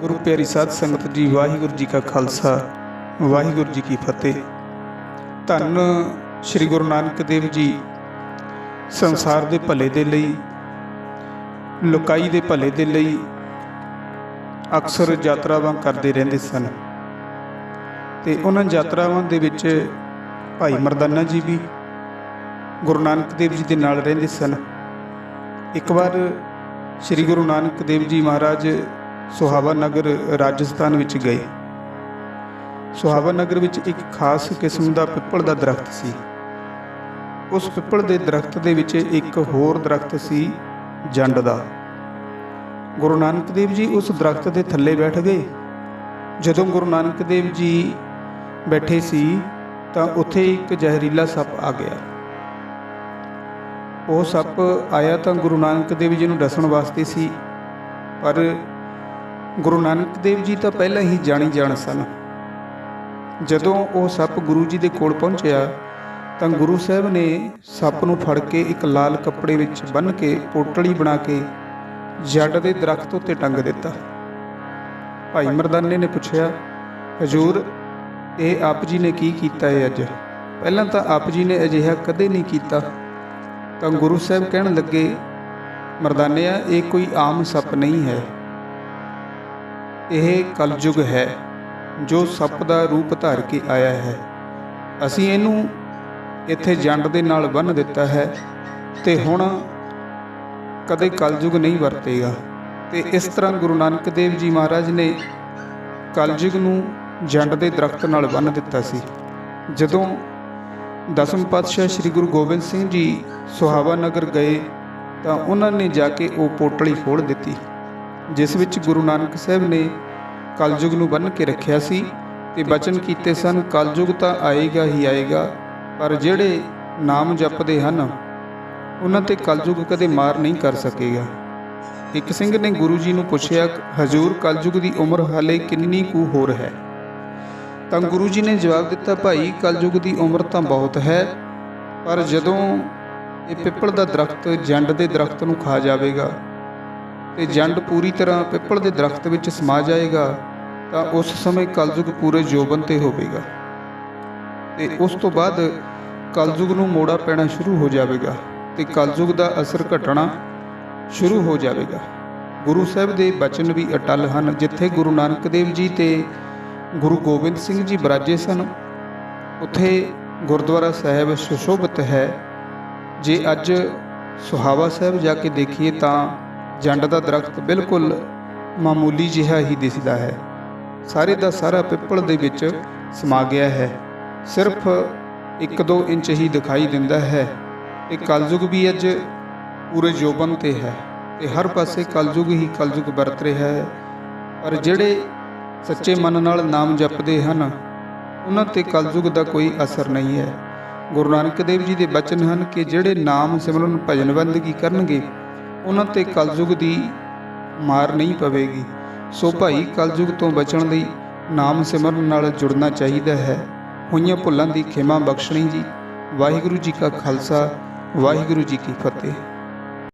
ਗੁਰੂ ਪਿਆਰੀ ਸਾਧ ਸੰਗਤ ਜੀ, ਵਾਹਿਗੁਰੂ ਜੀ ਕਾ ਖਾਲਸਾ, ਵਾਹਿਗੁਰੂ ਜੀ ਕੀ ਫਤਿਹ। ਧੰਨ ਸ੍ਰੀ ਗੁਰੂ ਨਾਨਕ ਦੇਵ ਜੀ, ਸੰਸਾਰ ਦੇ ਭਲੇ ਦੇ ਲਈ, ਲੋਕਾਈ ਦੇ ਭਲੇ ਦੇ ਲਈ ਅਕਸਰ ਯਾਤਰਾਵਾਂ ਕਰਦੇ ਰਹਿੰਦੇ ਸਨ। ਤੇ ਉਹਨਾਂ ਯਾਤਰਾਵਾਂ ਦੇ ਵਿੱਚ ਭਾਈ ਮਰਦਾਨਾ ਜੀ ਵੀ ਗੁਰੂ ਨਾਨਕ ਦੇਵ ਜੀ ਦੇ ਨਾਲ ਰਹਿੰਦੇ ਸਨ। ਇੱਕ ਵਾਰ ਸ੍ਰੀ ਗੁਰੂ ਨਾਨਕ ਦੇਵ ਜੀ ਮਹਾਰਾਜ ਸੁਹਾਵਾ ਨਗਰ ਰਾਜਸਥਾਨ ਵਿੱਚ ਗਏ। ਸੁਹਾਵਾ ਨਗਰ ਵਿੱਚ ਇੱਕ ਖਾਸ ਕਿਸਮ ਦਾ ਪਿੱਪਲ ਦਾ ਦਰਖਤ ਸੀ। ਉਸ ਪਿੱਪਲ ਦੇ ਦਰਖਤ ਦੇ ਵਿੱਚ ਇੱਕ ਹੋਰ ਦਰਖਤ ਸੀ, ਜੰਡ ਦਾ। ਗੁਰੂ ਨਾਨਕ ਦੇਵ ਜੀ ਉਸ ਦਰਖਤ ਦੇ ਥੱਲੇ ਬੈਠ ਗਏ। ਜਦੋਂ ਗੁਰੂ ਨਾਨਕ ਦੇਵ ਜੀ ਬੈਠੇ ਸੀ, ਤਾਂ ਉੱਥੇ ਇੱਕ ਜ਼ਹਿਰੀਲਾ ਸੱਪ ਆ ਗਿਆ। ਉਹ ਸੱਪ ਆਇਆ ਤਾਂ ਗੁਰੂ ਨਾਨਕ ਦੇਵ ਜੀ ਨੂੰ ਦੱਸਣ ਵਾਸਤੇ ਸੀ, ਪਰ ਗੁਰੂ ਨਾਨਕ ਦੇਵ ਜੀ ਤਾਂ ਪਹਿਲਾਂ ਹੀ ਜਾਣੀ ਜਾਣ ਸਨ। ਜਦੋਂ ਉਹ ਸੱਪ ਗੁਰੂ ਜੀ ਦੇ ਕੋਲ ਪਹੁੰਚਿਆ, ਤਾਂ ਗੁਰੂ ਸਾਹਿਬ ਨੇ ਸੱਪ ਨੂੰ ਫੜ ਕੇ ਇੱਕ ਲਾਲ ਕੱਪੜੇ ਵਿੱਚ ਬੰਨ੍ਹ ਕੇ ਪੋਟਲੀ ਬਣਾ ਕੇ ਜੱਡ ਦੇ ਦਰਖਤ ਉੱਤੇ ਟੰਗ ਦਿੱਤਾ। ਭਾਈ ਮਰਦਾਨੇ ਨੇ ਪੁੱਛਿਆ, ਹਜੂਰ, ਇਹ ਆਪ ਜੀ ਨੇ ਕੀ ਕੀਤਾ ਹੈ ਅੱਜ? ਪਹਿਲਾਂ ਤਾਂ ਆਪ ਜੀ ਨੇ ਅਜਿਹਾ ਕਦੇ ਨਹੀਂ ਕੀਤਾ। ਤਾਂ ਗੁਰੂ ਸਾਹਿਬ ਕਹਿਣ ਲੱਗੇ, ਮਰਦਾਨਿਆ, ਇਹ ਕੋਈ ਆਮ ਸੱਪ ਨਹੀਂ ਹੈ। ਇਹ ਕਲਯੁਗ ਹੈ, ਜੋ ਸੱਪ ਦਾ ਰੂਪ ਧਾਰ ਕੇ ਆਇਆ ਹੈ। ਅਸੀਂ ਇਹਨੂੰ ਇੱਥੇ ਜੰਡ ਦੇ ਨਾਲ ਬੰਨ੍ਹ ਦਿੱਤਾ ਹੈ ਤੇ ਹੁਣ ਕਦੇ ਕਲਯੁਗ ਨਹੀਂ ਵਰਤੇਗਾ। ਤੇ ਇਸ ਤਰ੍ਹਾਂ ਗੁਰੂ ਨਾਨਕ ਦੇਵ ਜੀ ਮਹਾਰਾਜ ਨੇ ਕਲਯੁਗ ਨੂੰ ਜੰਡ ਦੇ ਦਰਖਤ ਨਾਲ ਬੰਨ੍ਹ ਦਿੱਤਾ ਸੀ। ਜਦੋਂ ਦਸਮ ਪਾਤਸ਼ਾਹ ਸ੍ਰੀ ਗੁਰੂ ਗੋਬਿੰਦ ਸਿੰਘ ਜੀ ਸੁਹਾਵਾ ਨਗਰ ਗਏ ਤਾਂ ਉਹਨਾਂ ਨੇ ਜਾ ਕੇ ਉਹ ਪੋਟਲੀ ਖੋਲ੍ਹ ਦਿੱਤੀ। ਜਿਸ ਵਿੱਚ ਗੁਰੂ ਨਾਨਕ ਸਾਹਿਬ ਨੇ ਕਲਯੁਗ ਨੂੰ ਬੰਨ੍ਹ ਕੇ ਰੱਖਿਆ ਸੀ ਤੇ ਬਚਨ ਕੀਤੇ ਸਨ, ਕਲਯੁਗ ਤਾਂ ਆਏਗਾ ਹੀ ਆਏਗਾ, ਪਰ ਜਿਹੜੇ ਨਾਮ ਜਪਦੇ ਹਨ, ਉਹਨਾਂ ਤੇ ਕਲਯੁਗ ਕਦੇ ਮਾਰ ਨਹੀਂ ਕਰ ਸਕੇਗਾ ਇੱਕ ਸਿੰਘ ਨੇ ਗੁਰੂ ਜੀ ਨੂੰ ਪੁੱਛਿਆ, ਹਜੂਰ, ਕਲਯੁਗ ਦੀ ਉਮਰ ਹਾਲੇ ਕਿੰਨੀ ਕੁ ਹੋਰ ਹੈ ਤਾਂ ਗੁਰੂ ਜੀ ਨੇ ਜਵਾਬ ਦਿੱਤਾ, ਭਾਈ, ਕਲਯੁਗ ਦੀ ਉਮਰ ਤਾਂ ਬਹੁਤ ਹੈ, ਪਰ ਜਦੋਂ ਇਹ ਪਿੱਪਲ ਦਾ ਦਰਖਤ ਜੰਡ ਦੇ ਦਰਖਤ ਨੂੰ ਖਾ ਜਾਵੇਗਾ ਤੇ ਜੰਡ ਪੂਰੀ ਤਰ੍ਹਾਂ ਪਿੱਪਲ ਦੇ ਦਰਖਤ ਵਿੱਚ ਸਮਾ ਜਾਏਗਾ, ਤਾਂ ਉਸ ਸਮੇਂ ਕਲਯੁਗ ਪੂਰੇ ਜੋਬਨ ਤੇ ਹੋਵੇਗਾ। ਤੇ ਉਸ ਤੋਂ ਬਾਅਦ ਕਲਯੁਗ ਨੂੰ ਮੋੜਾ ਪੈਣਾ ਸ਼ੁਰੂ ਹੋ ਜਾਵੇਗਾ ਤੇ ਕਲਯੁਗ ਦਾ ਅਸਰ ਘਟਣਾ ਸ਼ੁਰੂ ਹੋ ਜਾਵੇਗਾ। ਗੁਰੂ ਸਾਹਿਬ ਦੇ ਬਚਨ ਵੀ ਅਟਲ ਹਨ, ਜਿੱਥੇ ਗੁਰੂ ਨਾਨਕ ਦੇਵ ਜੀ ਤੇ ਗੁਰੂ ਗੋਬਿੰਦ ਸਿੰਘ ਜੀ ਬਰਾਜੇ ਸਨ, ਉੱਥੇ ਗੁਰਦੁਆਰਾ ਸਾਹਿਬ ਸੁਸ਼ੋਭਿਤ ਹੈ। ਜੇ ਅੱਜ ਸੁਹਾਵਾ ਸਾਹਿਬ ਜਾ ਕੇ ਦੇਖੀਏ ਤਾਂ ਜੰਡ ਦਾ ਦਰਖਤ ਬਿਲਕੁਲ ਮਾਮੂਲੀ ਜਿਹਾ ਹੀ ਦਿਸਦਾ ਹੈ। ਸਾਰੇ ਦਾ ਸਾਰਾ ਪਿੱਪਲ ਦੇ ਵਿੱਚ ਸਮਾ ਗਿਆ ਹੈ। ਸਿਰਫ 1-2 ਇੰਚ ਹੀ ਦਿਖਾਈ ਦਿੰਦਾ ਹੈ। ਇਹ ਕਲਯੁਗ ਵੀ ਅੱਜ ਪੂਰੇ ਜੋਬਨ ਤੇ ਹੈ ਤੇ ਹਰ ਪਾਸੇ ਕਲਯੁਗ ਹੀ ਕਲਯੁਗ ਵਰਤ ਰਿਹਾ ਹੈ। ਪਰ ਜਿਹੜੇ ਸੱਚੇ ਮਨ ਨਾਲ ਨਾਮ ਜਪਦੇ ਹਨ, ਉਹਨਾਂ ਤੇ ਕਲਯੁਗ ਦਾ ਕੋਈ ਅਸਰ ਨਹੀਂ ਹੈ। ਗੁਰੂ ਨਾਨਕ ਦੇਵ ਜੀ ਦੇ ਬਚਨ ਹਨ ਕਿ ਜਿਹੜੇ ਨਾਮ ਸਿਮਰਨ ਭਜਨ ਬੰਦਗੀ ਕਰਨਗੇ ਉਹਨਾਂ ਤੇ ਕਲਯੁਗ ਦੀ ਮਾਰ ਨਹੀਂ ਪਵੇਗੀ। ਸੋ ਭਾਈ ਕਲਯੁਗ ਤੋਂ ਬਚਣ ਲਈ ਨਾਮ ਸਿਮਰਨ ਨਾਲ ਜੁੜਨਾ ਚਾਹੀਦਾ ਹੈ। ਹੋਈਆਂ ਭੁੱਲਾਂ ਦੀ ਖਿਮਾ ਬਖਸ਼ਣੀ ਜੀ। ਵਾਹਿਗੁਰੂ ਜੀ ਕਾ ਖਾਲਸਾ, ਵਾਹਿਗੁਰੂ ਜੀ ਕੀ ਫਤਿਹ।